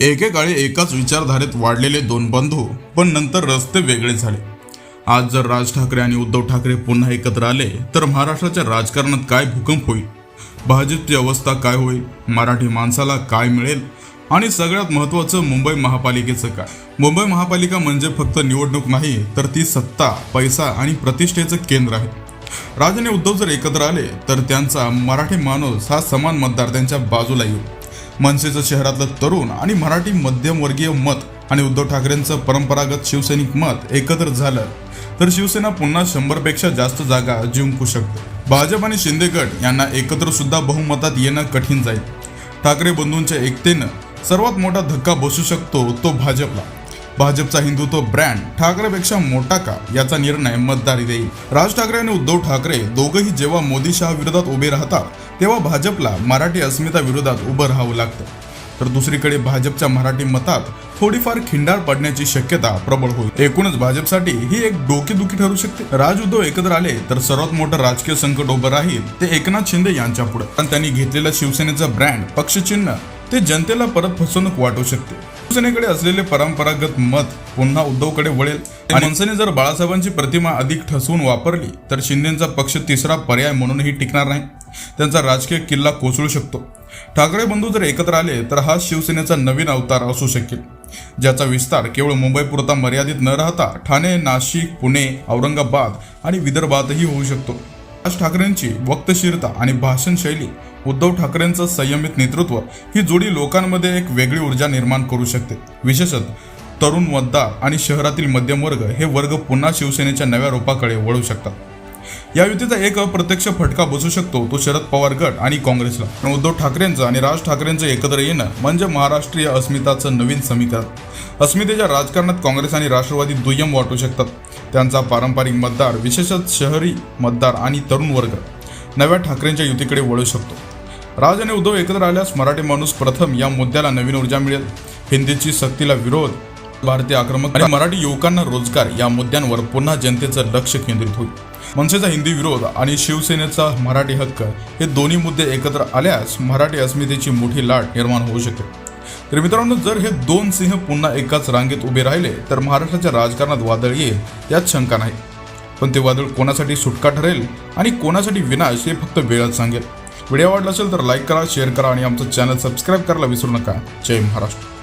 एकेकाळी एकाच विचारधारेत वाढलेले दोन बंधू पण नंतर रस्ते वेगळे झाले. आज जर राज ठाकरे आणि उद्धव ठाकरे पुन्हा एकत्र आले तर महाराष्ट्राच्या राजकारणात काय भूकंप होईल? भाजपची अवस्था काय होईल? मराठी माणसाला काय मिळेल? आणि सगळ्यात महत्त्वाचं मुंबई महापालिकेचं काय? मुंबई महापालिका म्हणजे फक्त निवडणूक नाही तर ती सत्ता पैसा आणि प्रतिष्ठेचं केंद्र आहे. राज आणि उद्धव जर एकत्र आले तर त्यांचा मराठी माणूस हा समान मतदार त्यांच्या बाजूला येईल. मनसेचं शहरातलं तरुण आणि मराठी मध्यमवर्गीय मत आणि उद्धव ठाकरेंचं परंपरागत शिवसैनिक मत एकत्र झालं तर शिवसेना पुन्हा शंभरपेक्षा जास्त जागा जिंकू शकते. भाजप आणि शिंदे गट यांना एकत्र सुद्धा बहुमतात येणं कठीण जाईल. ठाकरे बंधूंच्या एकतेनं सर्वात मोठा धक्का बसू शकतो तो भाजपला. भाजपचा हिंदुत्व ब्रँड ठाकरेपेक्षा मोठा का याचा निर्णय मतदारी देईल. राज ठाकरे आणि उद्धव ठाकरे दोघंही जेव्हा मोदी शहा विरोधात उभे राहतात तेव्हा भाजपला मराठी अस्मिता विरोधात उभं राहावं लागतं. तर दुसरीकडे भाजपच्या मराठी मतात थोडीफार खिंडार पडण्याची शक्यता प्रबळ होईल. एकूणच भाजपसाठी ही एक डोकेदुखी ठरू शकते. राज उद्धव एकत्र आले तर सर्वात मोठं राजकीय संकट उभं राहील ते एकनाथ शिंदे यांच्या पुढे. पण त्यांनी घेतलेला शिवसेनेचा ब्रँड पक्षचिन्ह ते जनतेला परत फसवणूक वाटू शकते. शिवसेनेकडे असलेले परंपरागत मत पुन्हा उद्धवकडे वळेल. आणि मनसेने जर बाळासाहेबांची प्रतिमा अधिक ठसवून वापरली तर शिंदेचा पक्ष तिसरा पर्याय म्हणूनही टिकणार नाही. त्यांचा राजकीय किल्ला कोसळू शकतो. ठाकरे बंधू जर एकत्र आले तर हा शिवसेनेचा नवीन अवतार असू शकेल. ज्याचा विस्तार केवळ मुंबईपुरता मर्यादित न राहता ठाणे नाशिक पुणे औरंगाबाद आणि विदर्भातही होऊ शकतो. राज ठाकरेंची वक्तशीरता आणि भाषणशैली उद्धव ठाकरेंचं संयमित नेतृत्व ही जोडी लोकांमध्ये एक वेगळी ऊर्जा निर्माण करू शकते. विशेषत तरुण मतदार आणि शहरातील मध्यम वर्ग हे वर्ग पुन्हा शिवसेनेच्या नव्या रूपाकडे वळू शकतात. या युतीचा एक अप्रत्यक्ष फटका बसू शकतो तो शरद पवार गट आणि काँग्रेसला. पण उद्धव ठाकरेंचं आणि राज ठाकरेंचं एकत्र येणं म्हणजे महाराष्ट्रीय अस्मिताचं नवीन समीकरण अस्मितेच्या राजकारणात काँग्रेस आणि राष्ट्रवादी दुय्यम वाटू शकतात. त्यांचा पारंपरिक मतदार विशेषतः शहरी मतदार आणि तरुण वर्ग नव्या ठाकरेंच्या युतीकडे वळू शकतो. राज आणि उद्धव एकत्र आल्यास मराठी माणूस प्रथम या मुद्द्याला नवीन ऊर्जा मिळेल. हिंदीची सक्तीला विरोध भारतीय आक्रमक आणि मराठी युवकांना रोजगार या मुद्द्यांवर पुन्हा जनतेचं लक्ष केंद्रित होईल. मनसेचा हिंदी विरोध आणि शिवसेनेचा मराठी हक्क हे दोन्ही मुद्दे एकत्र आल्यास मराठी अस्मितेची मोठी लाट निर्माण होऊ शकते. तर मित्रांनो जर हे दोन सिंह पुन्हा एकाच रांगेत उभे राहिले तर महाराष्ट्राच्या राजकारणात वादळ येईल यात शंका नाही. पण ते वादळ कोणासाठी सुटका ठरेल आणि कोणासाठी विनाश हे फक्त वेळच सांगेल. व्हिडिओ आवडला असेल तर लाईक करा शेअर करा आणि आमचं चॅनल सबस्क्राईब करायला विसरू नका. जय महाराष्ट्र.